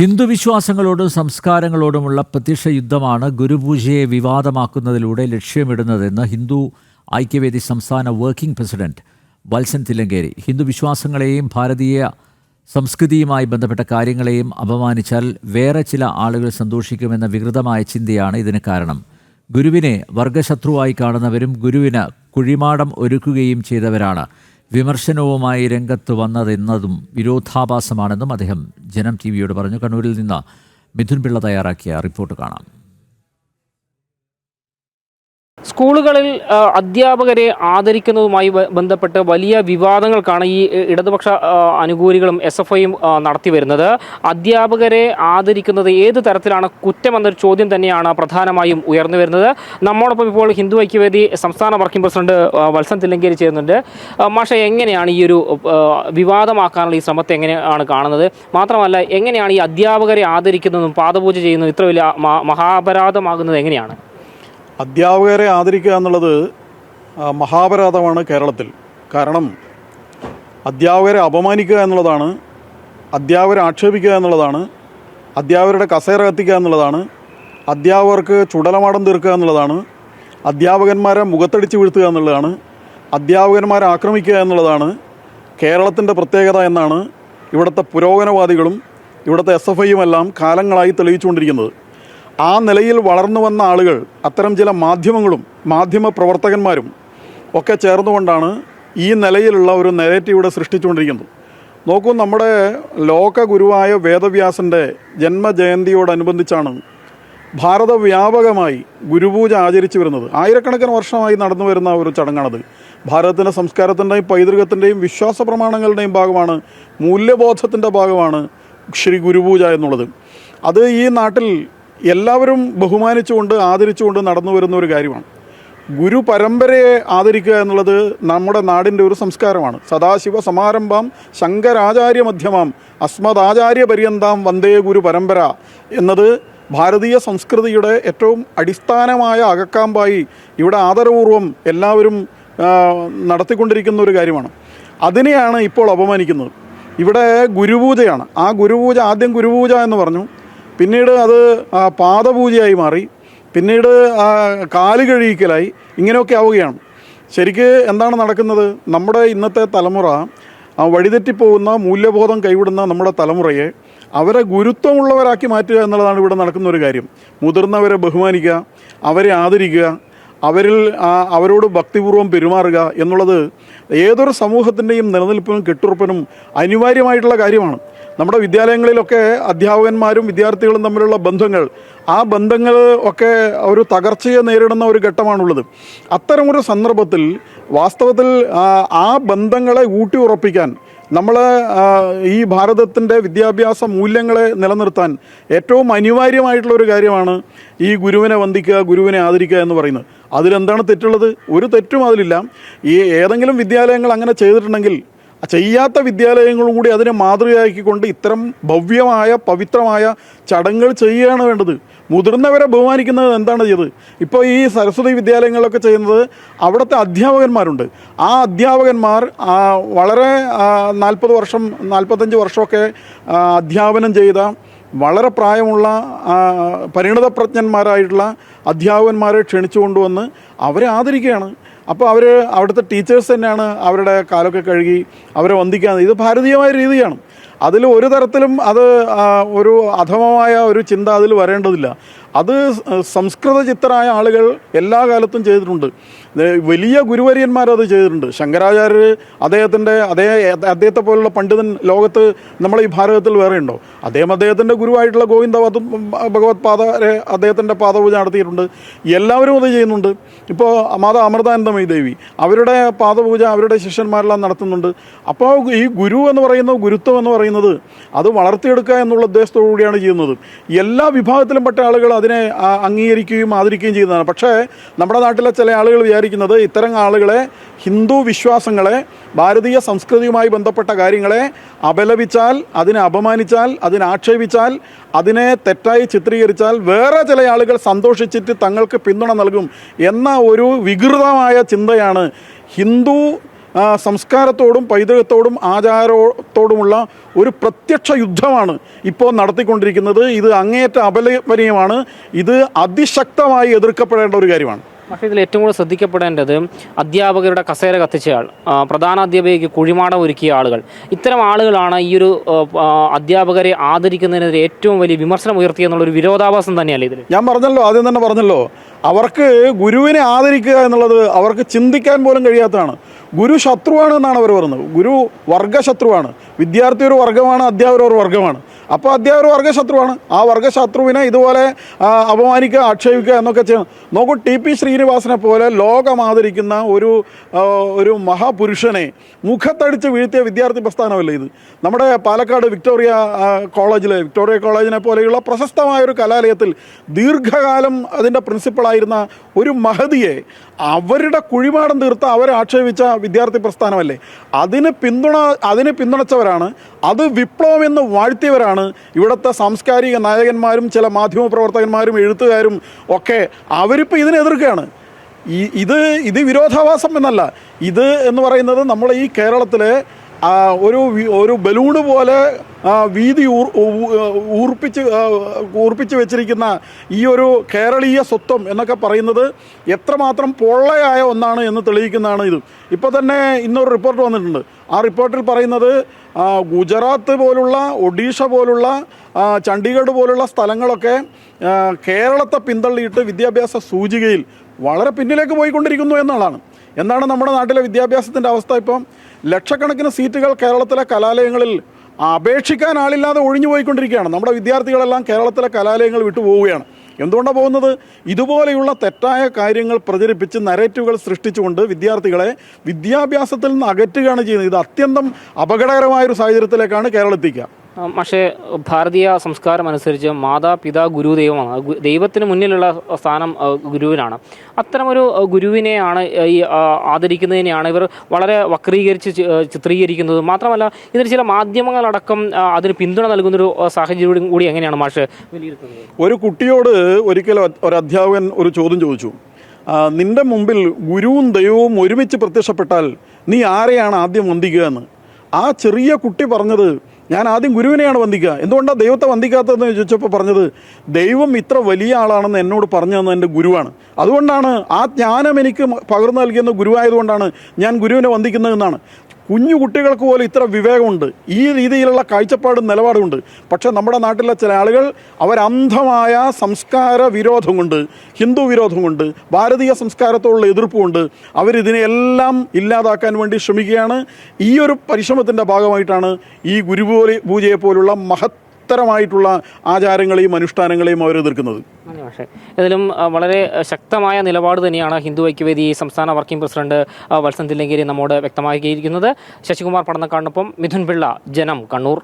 ഹിന്ദു വിശ്വാസങ്ങളോടും സംസ്കാരങ്ങളോടുമുള്ള പ്രത്യക്ഷ യുദ്ധമാണ് ഗുരുപൂജയെ വിവാദമാക്കുന്നതിലൂടെ ലക്ഷ്യമിടുന്നതെന്ന് ഹിന്ദു ഐക്യവേദി സംസ്ഥാന വർക്കിംഗ് പ്രസിഡന്റ് വത്സൻ തില്ലങ്കേരി. ഹിന്ദുവിശ്വാസങ്ങളെയും ഭാരതീയ സംസ്കൃതിയുമായി ബന്ധപ്പെട്ട കാര്യങ്ങളെയും അപമാനിച്ചാൽ വേറെ ചില ആളുകൾ സന്തോഷിക്കുമെന്ന വികൃതമായ ചിന്തയാണ് ഇതിന് കാരണം. ഗുരുവിനെ വർഗശത്രുവായി കാണുന്നവരും ഗുരുവിന് കുഴിമാടം ഒരുക്കുകയും ചെയ്തവരാണ്. വിമർശനവുമായി രംഗത്ത് വന്നതെന്നതും വിരോധാഭാസമാണെന്നും അദ്ദേഹം ജനം ടി വിയോട് പറഞ്ഞു. കണ്ണൂരിൽ നിന്ന് മിഥുൻ പിള്ള തയ്യാറാക്കിയ റിപ്പോർട്ട് കാണാം. സ്കൂളുകളിൽ അധ്യാപകരെ ആദരിക്കുന്നതുമായി ബന്ധപ്പെട്ട് വലിയ വിവാദങ്ങൾക്കാണ് ഈ ഇടതുപക്ഷ അനുകൂലികളും എസ് എഫ് ഐയും നടത്തി വരുന്നത്. അധ്യാപകരെ ആദരിക്കുന്നത് ഏത് തരത്തിലാണ്? കുറ്റമെന്നൊരു ചോദ്യം തന്നെയാണ് പ്രധാനമായും ഉയർന്നു വരുന്നത്. നമ്മോടൊപ്പം ഇപ്പോൾ ഹിന്ദു ഐക്യവേദി സംസ്ഥാന വർക്കിംഗ് പ്രസിഡന്റ് വത്സൻ തില്ലങ്കേരി ചേരുന്നുണ്ട്. മാഷ എങ്ങനെയാണ് ഈ ഒരു വിവാദമാക്കാനുള്ള ഈ ശ്രമത്തെ എങ്ങനെയാണ് കാണുന്നത്? മാത്രമല്ല എങ്ങനെയാണ് ഈ അധ്യാപകരെ ആദരിക്കുന്നതും പാദപൂജ ചെയ്യുന്നതും ഇത്ര വലിയ മഹാപരാധമാകുന്നത് എങ്ങനെയാണ്? അധ്യാപകരെ ആദരിക്കുക എന്നുള്ളത് മഹാപരാധമാണ് കേരളത്തിൽ. കാരണം അധ്യാപകരെ അപമാനിക്കുക എന്നുള്ളതാണ് അധ്യാപകരെ ആക്ഷേപിക്കുക എന്നുള്ളതാണ് അധ്യാപകരുടെ കസേര കത്തിക്കുക എന്നുള്ളതാണ് അധ്യാപകർക്ക് ചുടലമാടം തീർക്കുക എന്നുള്ളതാണ് അധ്യാപകന്മാരെ മുഖത്തടിച്ച് വീഴ്ത്തുക എന്നുള്ളതാണ് അധ്യാപകന്മാരെ ആക്രമിക്കുക എന്നുള്ളതാണ് കേരളത്തിന്റെ പ്രത്യേകത എന്നാണ് ഇവിടുത്തെ പുരോഗമനവാദികളും ഇവിടുത്തെ എസ് എഫ് ഐയുമെല്ലാം കാലങ്ങളായി തെളിയിച്ചുകൊണ്ടിരിക്കുന്നത്. ആ നിലയിൽ വളർന്നു വന്ന ആളുകൾ അത്തരം ചില മാധ്യമങ്ങളും മാധ്യമ പ്രവർത്തകന്മാരും ഒക്കെ ചേർന്നുകൊണ്ടാണ് ഈ നിലയിലുള്ള ഒരു നെഗറ്റീവ് സൃഷ്ടിച്ചുകൊണ്ടിരിക്കുന്നത്. നോക്കൂ നമ്മുടെ ലോക ഗുരുവായ വേദവ്യാസന്റെ ജന്മജയന്തിയോടനുബന്ധിച്ചാണ് ഭാരതവ്യാപകമായി ഗുരുപൂജ ആചരിച്ചു വരുന്നത്. ആയിരക്കണക്കിന് വർഷമായി നടന്നു വരുന്ന ഒരു ചടങ്ങാണത്. ഭാരതത്തിന്റെ സംസ്കാരത്തിന്റെയും പൈതൃകത്തിന്റെയും വിശ്വാസ പ്രമാണങ്ങളുടെയും ഭാഗമാണ് മൂല്യബോധത്തിന്റെ ഭാഗമാണ് ശ്രീ ഗുരുപൂജ എന്നുള്ളത്. അത് ഈ നാട്ടിൽ എല്ലാവരും ബഹുമാനിച്ചുകൊണ്ട് ആദരിച്ചുകൊണ്ട് നടന്നു വരുന്ന ഒരു കാര്യമാണ്. ഗുരു പരമ്പരയെ ആദരിക്കുക എന്നുള്ളത് നമ്മുടെ നാടിന്റെ ഒരു സംസ്കാരമാണ്. സദാശിവ സമാരംഭം ശങ്കരാചാര്യ മധ്യമാം അസ്മദാചാര്യ പര്യന്താം വന്ദേ ഗുരു പരമ്പര എന്നത് ഭാരതീയ സംസ്കൃതിയുടെ ഏറ്റവും അടിസ്ഥാനമായ അകക്കാമ്പായി ഇവിടെ ആദരപൂർവം എല്ലാവരും നടത്തിക്കൊണ്ടിരിക്കുന്ന ഒരു കാര്യമാണ്. അതിനെയാണ് ഇപ്പോൾ അപമാനിക്കുന്നത്. ഇവിടെ ഗുരുപൂജയാണ്. ആ ഗുരുപൂജ ആദ്യം ഗുരുപൂജ എന്ന് പറഞ്ഞു. പിന്നീട് അത് പാദപൂജയായി മാറി. പിന്നീട് കാൽ കഴിയിക്കലായി ഇങ്ങനെയൊക്കെ ആവുകയാണ്. ശരിക്ക് എന്താണ് നടക്കുന്നത്? നമ്മുടെ ഇന്നത്തെ തലമുറ വഴിതെറ്റിപ്പോകുന്ന മൂല്യബോധം കൈവിടുന്ന നമ്മുടെ തലമുറയെ അവരെ ഗുരുത്വമുള്ളവരാക്കി മാറ്റുക എന്നുള്ളതാണ് ഇവിടെ നടക്കുന്ന ഒരു കാര്യം. മുതിർന്നവരെ ബഹുമാനിക്കുക അവരെ ആദരിക്കുക അവരിൽ അവരോട് ഭക്തിപൂർവം പെരുമാറുക എന്നുള്ളത് ഏതൊരു സമൂഹത്തിന്റെയും നിലനിൽപ്പിനും കെട്ടുറപ്പിനും അനിവാര്യമായിട്ടുള്ള കാര്യമാണ്. നമ്മുടെ വിദ്യാലയങ്ങളിലൊക്കെ അധ്യാപകന്മാരും വിദ്യാർത്ഥികളും തമ്മിലുള്ള ബന്ധങ്ങൾ ആ ബന്ധങ്ങൾ ഒക്കെ ഒരു തകർച്ചയെ നേരിടുന്ന ഒരു ഘട്ടമാണുള്ളത്. അത്തരമൊരു സന്ദർഭത്തിൽ വാസ്തവത്തിൽ ആ, ബന്ധങ്ങളെ ഊട്ടി ഉറപ്പിക്കാൻ നമ്മൾ ഈ ഭാരതത്തിന്റെ വിദ്യാഭ്യാസ മൂല്യങ്ങളെ നിലനിർത്താൻ ഏറ്റവും അനിവാര്യമായിട്ടുള്ള ഒരു കാര്യമാണ് ഈ ഗുരുവിനെ വന്ദിക്കുക ഗുരുവിനെ ആദരിക്കുക എന്ന് പറയുന്നത്. അതിലെന്താണ് തെറ്റുള്ളത്? ഒരു തെറ്റും അതിലില്ല. ഈ ഏതെങ്കിലും വിദ്യാലയങ്ങൾ അങ്ങനെ ചെയ്തിട്ടുണ്ടെങ്കിൽ ചെയ്യാത്ത വിദ്യാലയങ്ങളും കൂടി അതിനെ മാതൃകയാക്കിക്കൊണ്ട് ഇത്തരം ഭവ്യമായ പവിത്രമായ ചടങ്ങുകൾ ചെയ്യുകയാണ് വേണ്ടത്. മുതിർന്നവരെ ബഹുമാനിക്കുന്നത് എന്താണ് ചെയ്തത്? ഇപ്പോൾ ഈ സരസ്വതി വിദ്യാലയങ്ങളിലൊക്കെ ചെയ്യുന്നത് അവിടുത്തെ അധ്യാപകന്മാരുണ്ട്. ആ അധ്യാപകന്മാർ വളരെ നാൽപ്പത് വർഷം നാൽപ്പത്തഞ്ച് വർഷമൊക്കെ അധ്യാപനം ചെയ്ത വളരെ പ്രായമുള്ള പരിണിത പ്രജ്ഞന്മാരായിട്ടുള്ള അധ്യാപകന്മാരെ ക്ഷണിച്ചു കൊണ്ടുവന്ന് അവരെ ആദരിക്കുകയാണ്. അപ്പോൾ അവർ അവിടുത്തെ ടീച്ചേഴ്സ് തന്നെയാണ് അവരുടെ കാലൊക്കെ കഴുകി അവരെ വന്ദിക്കാൻ ഇത് ഭാരതീയമായ രീതിയാണ്. അതിൽ ഒരു തരത്തിലും അത് ഒരു അധമമായ ഒരു ചിന്ത അതിൽ വരേണ്ടതില്ല. അത് സംസ്കൃത ചിത്തരായ ആളുകൾ എല്ലാ കാലത്തും ചെയ്തിട്ടുണ്ട്. വലിയ ഗുരുവര്യന്മാർ അത് ചെയ്തിട്ടുണ്ട്. ശങ്കരാചാര്യർ അദ്ദേഹത്തിന്റെ അതേ അദ്ദേഹത്തെ പോലുള്ള പണ്ഡിതൻ ലോകത്ത് നമ്മളെ ഈ ഭാരതത്തിൽ വേറെ ഉണ്ടോ? അദ്ദേഹം അദ്ദേഹത്തിന്റെ ഗുരുവായിട്ടുള്ള ഗോവിന്ദ ഭഗവത് പാദരെ അദ്ദേഹത്തിന്റെ പാദപൂജ നടത്തിയിട്ടുണ്ട്. എല്ലാവരും അത് ചെയ്യുന്നുണ്ട്. ഇപ്പോൾ മാതാ അമൃതാനന്ദമയി ദേവി അവരുടെ പാദപൂജ അവരുടെ ശിഷ്യന്മാരെല്ലാം നടത്തുന്നുണ്ട്. അപ്പോൾ ഈ ഗുരു എന്ന് പറയുന്ന ഗുരുത്വം എന്ന് പറയുന്നത് അത് വളർത്തിയെടുക്കുക എന്നുള്ള ഉദ്ദേശത്തോടു കൂടിയാണ് ചെയ്യുന്നത്. എല്ലാ വിഭാഗത്തിലും പെട്ട ആളുകൾ അതിനെ അംഗീകരിക്കുകയും ആദരിക്കുകയും ചെയ്യുന്നതാണ്. പക്ഷേ നമ്മുടെ നാട്ടിലെ ചില ആളുകൾ വിചാരിക്കുന്നത് ഇത്തരം ആളുകളെ ഹിന്ദു വിശ്വാസങ്ങളെ ഭാരതീയ സംസ്കൃതിയുമായി ബന്ധപ്പെട്ട കാര്യങ്ങളെ അപലപിച്ചാൽ അതിനെ അപമാനിച്ചാൽ അതിനെ ആക്ഷേപിച്ചാൽ അതിനെ തെറ്റായി ചിത്രീകരിച്ചാൽ വേറെ ചില ആളുകൾ സന്തോഷിച്ചിട്ട് തങ്ങൾക്ക് പിന്തുണ നൽകും എന്ന ഒരു വികൃതമായ ചിന്തയാണ് ഹിന്ദു സംസ്കാരത്തോടും പൈതൃകത്തോടും ആചാരത്തോടുമുള്ള ഒരു പ്രത്യക്ഷ യുദ്ധമാണ് ഇപ്പോൾ നടത്തിക്കൊണ്ടിരിക്കുന്നത്. ഇത് അങ്ങേയറ്റ അപലപനീയമാണ്. ഇത് അതിശക്തമായി എതിർക്കപ്പെടേണ്ട ഒരു കാര്യമാണ്. പക്ഷേ ഇതിൽ ഏറ്റവും കൂടുതൽ ശ്രദ്ധിക്കപ്പെടേണ്ടത് അധ്യാപകരുടെ കസേര കത്തിച്ചയാൾ പ്രധാന അധ്യാപികയ്ക്ക് കുഴിമാടം ഒരുക്കിയ ആളുകൾ. ഇത്തരം ആളുകളാണ് ഈ ഒരു അധ്യാപകരെ ആദരിക്കുന്നതിനെതിരെ ഏറ്റവും വലിയ വിമർശനം ഉയർത്തിയെന്നുള്ളൊരു വിരോധാഭാസം തന്നെയല്ലേ ഇതിൽ? ഞാൻ പറഞ്ഞല്ലോ ആദ്യം തന്നെ പറഞ്ഞല്ലോ. അവർക്ക് ഗുരുവിനെ ആദരിക്കുക എന്നുള്ളത് അവർക്ക് ചിന്തിക്കാൻ പോലും കഴിയാത്തതാണ്. ഗുരു ശത്രുവാണ് എന്നാണ് അവർ പറയുന്നത്. ഗുരു വർഗശത്രുവാണ്. വിദ്യാർത്ഥി ഒരു വർഗമാണ് അധ്യാപകർ ഒരു വർഗമാണ്. അപ്പോൾ അധ്യാപകർ വർഗശത്രുവാണ്. ആ വർഗശത്രുവിനെ ഇതുപോലെ അപമാനിക്കുക ആക്ഷേപിക്കുക എന്നൊക്കെ ചെയ്യണം. നോക്കൂ ടി പി ശ്രീനിവാസനെ പോലെ ലോകം ആദരിക്കുന്ന ഒരു ഒരു മഹാപുരുഷനെ മുഖത്തടിച്ച് വീഴ്ത്തിയ വിദ്യാർത്ഥി പ്രസ്ഥാനമല്ലേ ഇത്. നമ്മുടെ പാലക്കാട് വിക്ടോറിയ കോളേജിലെ വിക്ടോറിയ കോളേജിനെ പോലെയുള്ള പ്രശസ്തമായ ഒരു കലാലയത്തിൽ ദീർഘകാലം അതിന്റെ പ്രിൻസിപ്പളായിരുന്ന ഒരു മഹതിയെ അവരുടെ കുഴിമാടം തീർത്ത് അവരെ ആക്ഷേപിച്ച വിദ്യാർത്ഥി പ്രസ്ഥാനമല്ലേ? അതിന് പിന്തുണ അതിന് പിന്തുണച്ചവരാണ്. അത് വിപ്ലവം എന്ന് വാഴ്ത്തിയവരാണ് ഇവിടുത്തെ സാംസ്കാരിക നായകന്മാരും ചില മാധ്യമ പ്രവർത്തകന്മാരും എഴുത്തുകാരും ഒക്കെ. അവരിപ്പോൾ ഇതിനെതിർക്കുകയാണ് ഈ ഇത് ഇത് വിരോധാഭാസം എന്നല്ല. ഇത് എന്ന് പറയുന്നത് നമ്മൾ ഈ കേരളത്തിലെ ഒരു ഒരു ബലൂണ് പോലെ വീതി ഊർപ്പിച്ച് ഊർപ്പിച്ച് വെച്ചിരിക്കുന്ന ഈ ഒരു കേരളീയ സ്വത്വം എന്നൊക്കെ പറയുന്നത് എത്രമാത്രം പൊള്ളയായ ഒന്നാണ് എന്ന് തെളിയിക്കുന്നതാണ് ഇത്. ഇപ്പോൾ തന്നെ ഇന്നൊരു റിപ്പോർട്ട് വന്നിട്ടുണ്ട്. ആ റിപ്പോർട്ടിൽ പറയുന്നത് ഗുജറാത്ത് പോലുള്ള ഒഡീഷ പോലുള്ള ചണ്ഡീഗഡ് പോലുള്ള സ്ഥലങ്ങളൊക്കെ കേരളത്തെ പിന്തള്ളിയിട്ട് വിദ്യാഭ്യാസ സൂചികയിൽ വളരെ പിന്നിലേക്ക് പോയിക്കൊണ്ടിരിക്കുന്നു എന്നുള്ളതാണ്. എന്താണ് നമ്മുടെ നാട്ടിലെ വിദ്യാഭ്യാസത്തിന്റെ അവസ്ഥ ഇപ്പം? ലക്ഷക്കണക്കിന് സീറ്റുകൾ കേരളത്തിലെ കലാലയങ്ങളിൽ അപേക്ഷിക്കാൻ ആളില്ലാതെ ഒഴിഞ്ഞു പോയിക്കൊണ്ടിരിക്കുകയാണ് നമ്മുടെ വിദ്യാർത്ഥികളെല്ലാം കേരളത്തിലെ കലാലയങ്ങൾ വിട്ടു പോവുകയാണ്. എന്തുകൊണ്ടാണ് പോകുന്നത്? ഇതുപോലെയുള്ള തെറ്റായ കാര്യങ്ങൾ പ്രചരിപ്പിച്ച് നരേറ്റുകൾ സൃഷ്ടിച്ചുകൊണ്ട് വിദ്യാർത്ഥികളെ വിദ്യാഭ്യാസത്തിൽ നിന്ന് അകറ്റുകയാണ് ചെയ്യുന്നത്. ഇത് അത്യന്തം അപകടകരമായൊരു സാഹചര്യത്തിലേക്കാണ് കേരളം എത്തിക്കുക ആ, പക്ഷേ ഭാരതീയ സംസ്കാരം അനുസരിച്ച് മാതാപിതാ ഗുരു ദൈവമാണ്. ദൈവത്തിന് മുന്നിലുള്ള സ്ഥാനം ഗുരുവിനാണ്. അത്തരമൊരു ഗുരുവിനെയാണ് ഈ ആദരിക്കുന്നതിനെയാണ് ഇവർ വളരെ വക്രീകരിച്ച് ചിത്രീകരിക്കുന്നത്. മാത്രമല്ല ഇതിന് ചില മാധ്യമങ്ങളടക്കം അതിന് പിന്തുണ നൽകുന്നൊരു സാഹചര്യം കൂടി എങ്ങനെയാണ് മാഷ് ഒരു കുട്ടിയോട് ഒരിക്കലും ഒരു അധ്യാപകൻ ഒരു ചോദ്യം ചോദിച്ചു. നിന്റെ മുമ്പിൽ ഗുരുവും ദൈവവും ഒരുമിച്ച് പ്രത്യക്ഷപ്പെട്ടാൽ നീ ആരെയാണ് ആദ്യം വന്ദിക്കുക എന്ന്? ആ ചെറിയ കുട്ടി പറഞ്ഞത് ഞാൻ ആദ്യം ഗുരുവിനെയാണ് വന്ദിക്കുക. എന്തുകൊണ്ടാണ് ദൈവത്തെ വന്ദിക്കാത്തതെന്ന് ചോദിച്ചപ്പോൾ പറഞ്ഞത് ദൈവം ഇത്ര വലിയ ആളാണെന്ന് എന്നോട് പറഞ്ഞു തന്നത് എന്റെ ഗുരുവാണ്. അതുകൊണ്ടാണ് ആ ജ്ഞാനം എനിക്ക് പകർന്നു നൽകിയെന്ന ഗുരുവായതുകൊണ്ടാണ് ഞാൻ ഗുരുവിനെ വന്ദിക്കുന്നതെന്നാണ് കുഞ്ഞു കുട്ടികൾക്ക് പോലും ഇത്ര വിവേകമുണ്ട്. ഈ രീതിയിലുള്ള കാഴ്ചപ്പാടും നിലപാടുമുണ്ട്. പക്ഷേ നമ്മുടെ നാട്ടിലെ ചില ആളുകൾ അവരന്ധമായ സംസ്കാര വിരോധം കൊണ്ട് ഹിന്ദു വിരോധം കൊണ്ട് ഭാരതീയ സംസ്കാരത്തോടുള്ള എതിർപ്പ് അവരിതിനെയെല്ലാം ഇല്ലാതാക്കാൻ വേണ്ടി ശ്രമിക്കുകയാണ്. ഈ ഒരു പരിശ്രമത്തിന്റെ ഭാഗമായിട്ടാണ് ഈ ഗുരുപോലെ പൂജയെ പോലുള്ള മഹത്തരമായിട്ടുള്ള ആചാരങ്ങളെയും അനുഷ്ഠാനങ്ങളെയും അവർ എതിർക്കുന്നത്. ഇതിലും വളരെ ശക്തമായ നിലപാട് തന്നെയാണ് ഹിന്ദു ഐക്യവേദി സംസ്ഥാന വർക്കിംഗ് പ്രസിഡന്റ് വത്സന്തില്ലങ്കേരി നമ്മോട് വ്യക്തമാക്കിയിരിക്കുന്നത്. ശശികുമാർ പടന്നക്കാടിനൊപ്പം മിഥുൻ പിള്ള ജനം കണ്ണൂർ.